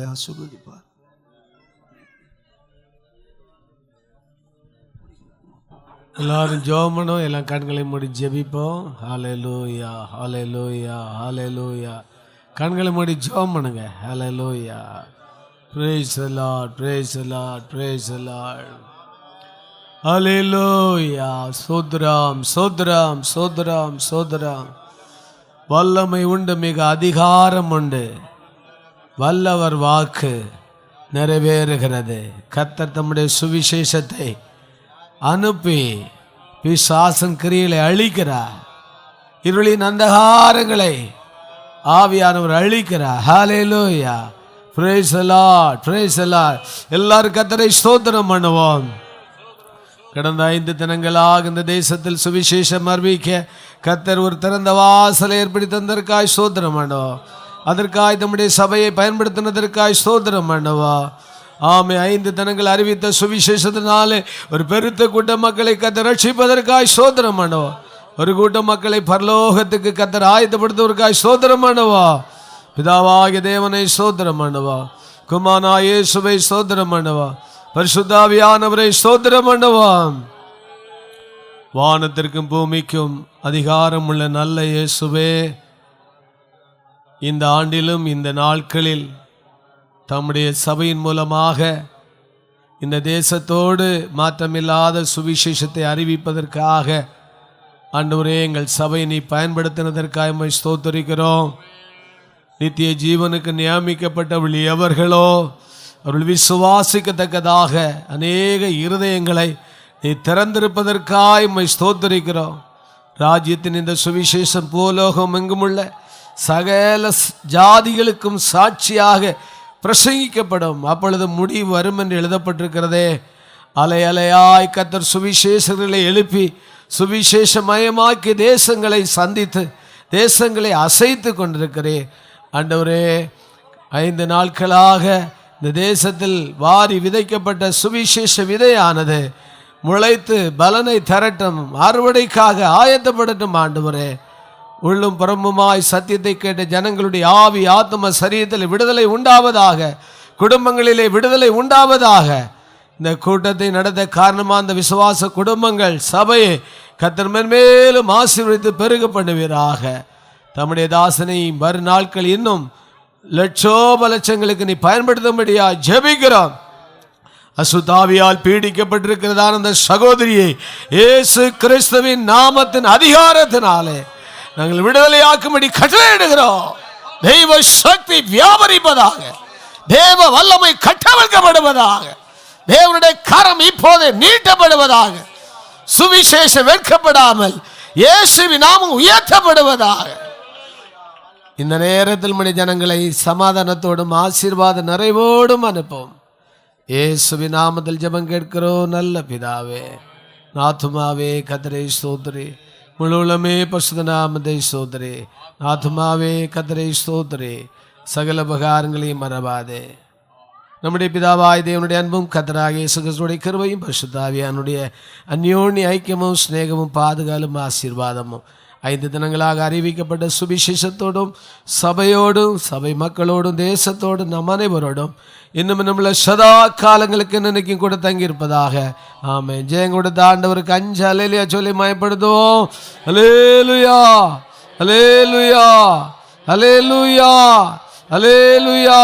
ஆசீர்வதிப்பார் எல்லாரும் ஜோமனும் எல்லாம் கண்களை மூடி ஜெபிப்போம். ஹாலே லோயா ஹாலே லோயா ஹாலே லோயா கண்களை மூடி ஜோம் பண்ணுங்க hallelujah praise lord praise lord praise lord hallelujah சோத்ராம் சோத்ராம் சோத்ராம் சோத்ராம். வல்லமை உண்டு மிக அதிகாரம் உண்டு. வல்லவர் வாக்கு நிறைவேறுகிறது. கத்தர் தம்முடைய சுவிசேஷத்தை அனுப்பி பிசாசன் கிரியலை அழிக்கிறார். இருளின் அந்தகாரங்களை ஆவியானவர் அழிக்கிறார். ஹாலே லோயா the lord. Praise எல்லாரும் கத்தரை ஸ்தோத்திரம் பண்ணுவோம். கடந்த ஐந்து தினங்களாக இந்த தேசத்தில் சுவிசேஷம் அறிவிக்க கத்தர் ஒரு திறந்த வாசலை ஏற்படுத்தி தந்திருக்காய். சோதனம் பண்ணுவோம். அதற்காய் தம்முடைய சபையை பயன்படுத்தினதற்காய் சோதனம் பண்ணுவோம் ஆமை ஐந்து தினங்கள் அறிவித்த சுவிசேஷத்தினாலே ஒரு பெருத்த கூட்ட மக்களை கத்த ரட்சிப்பதற்காய் சோதனம் பண்ணுவோம் ஒரு கூட்ட மக்களை பரலோகத்துக்கு கத்தர் ஆயத்தப்படுத்துவதற்காய் சோதனம் பண்ணுவோம் பிதாவாகிய தேவனை சோதனம் பண்ணுவா குமானா இயேசுவை சோதனம் பண்ணுவா பரிசுத்தாவியானவரை சோதனம் பண்ணுவான் வானத்திற்கும் பூமிக்கும் அதிகாரம் உள்ள நல்ல இயேசுவே. இந்த ஆண்டிலும் இந்த நாட்களில் தம்முடைய சபையின் மூலமாக இந்த தேசத்தோடு மாற்றமில்லாத சுவிசேஷத்தை அறிவிப்பதற்காக ஆண்டவரே எங்கள் சபையை நீ பயன்படுத்தினதற்காக மை ஸ்தோத்தரிக்கிறோம். நித்திய ஜீவனுக்கு நியமிக்கப்பட்டவள் எவர்களோ அவர்கள் விசுவாசிக்கத்தக்கதாக அநேக இருதயங்களை நீ திறந்திருப்பதற்காய் மை ஸ்தோத்தரிக்கிறோம். ராஜ்யத்தின் இந்த சுவிசேஷம் பூலோகம் எங்குமுள்ள சகல ஜாதிகளுக்கும் சாட்சியாக பிரசங்கிக்கப்படும். அப்பொழுது முடிவு வரும் என்று எழுதப்பட்டிருக்கிறதே. அலை அலையாய் கத்தர் சுவிசேஷங்களை எழுப்பி சுவிசேஷமயமாக்கி தேசங்களை சந்தித்து தேசங்களை அசைத்து கொண்டிருக்கிறேன் ஆண்டவரே ஐந்து நாட்களாக இந்த தேசத்தில் வாரி விதைக்கப்பட்ட சுவிசேஷ விதையானது முளைத்து பலனை தரட்டும் அறுவடைக்காக ஆயத்தப்படட்டும் ஆண்டு வரேன் உள்ளும் புறம்புமாய் சத்தியத்தை கேட்ட ஜனங்களுடைய ஆவி ஆத்ம சரீரத்தில் விடுதலை உண்டாவதாக குடும்பங்களிலே விடுதலை உண்டாவதாக இந்த கூட்டத்தை நடத்த காரணமாக அந்த விசுவாச குடும்பங்கள் சபையை கத்தர் மேலும் ஆசீர்வதித்து பெருக பண்ணுவீராக தம்முடைய தாசனை மறுநாட்கள் இன்னும் லட்சோப லட்சங்களுக்கு நீ பயன்படுத்தும்படியா ஜபிக்கிறோம். அசுதாவியால் பீடிக்கப்பட்டிருக்கிறதான அந்த சகோதரியை இயேசு கிறிஸ்துவின் நாமத்தின் அதிகாரத்தினாலே. நாங்கள் விடுதலையாக்கும்படி கட்டளையிடுகிறோம் தெய்வ சக்தி வியாபரிப்பதாக தேவ வல்லமை கட்டவிழ்க்கப்படுவதாக தேவனுடைய கரம் இப்போதே நீட்டப்படுவதாக சுவிசேஷம் வெட்கப்படாமல் இயேசுவி நாமம் உயர்த்தப்படுவதாக. இந்த நேரத்தில் மணி ஜனங்களை சமாதானத்தோடும் ஆசீர்வாத நிறைவோடும் அனுப்பும் இயேசுவி நாமத்தில் ஜெபம் கேட்கிறோம். நல்ல பிதாவே நாத்துமாவே கதரை ஸ்தோத்ரி. முழுவலமே பசுத நாமதை ஸ்தோத்ரி நாத்துமாவே கதரை ஸ்தோத்ரி சகல உபகாரங்களையும் மறவாதே. நம்முடைய பிதாவாய் தேவனுடைய அன்பும் கத்தராக இயேசு கிறிஸ்துவுடைய கிருபையும் பரிசுத்தாவியானுடைய அந்யோன்ய ஐக்கியமும் சிநேகமும் பாதுகாலும் ஆசீர்வாதமும். ஐந்து தினங்களாக அறிவிக்கப்பட்ட சுவிசேஷத்தோடும் சபையோடும் சபை மக்களோடும் தேசத்தோடும் நம் அனைவரோடும் இன்னும் நம்மள சதா காலங்களுக்கு நினைக்கும் கூட தங்கியிருப்பதாக. ஆமே ஜெயம் கொடுத்த ஆண்டவருக்கு அஞ்சு அலேலியா சொல்லி மயப்படுத்துவோம். Hallelujah hallelujah hallelujah hallelujah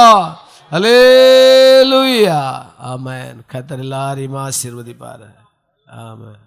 hallelujah amen. கத்தர் எல்லாரையும் ஆசீர்வதிப்பாரு ஆமென்.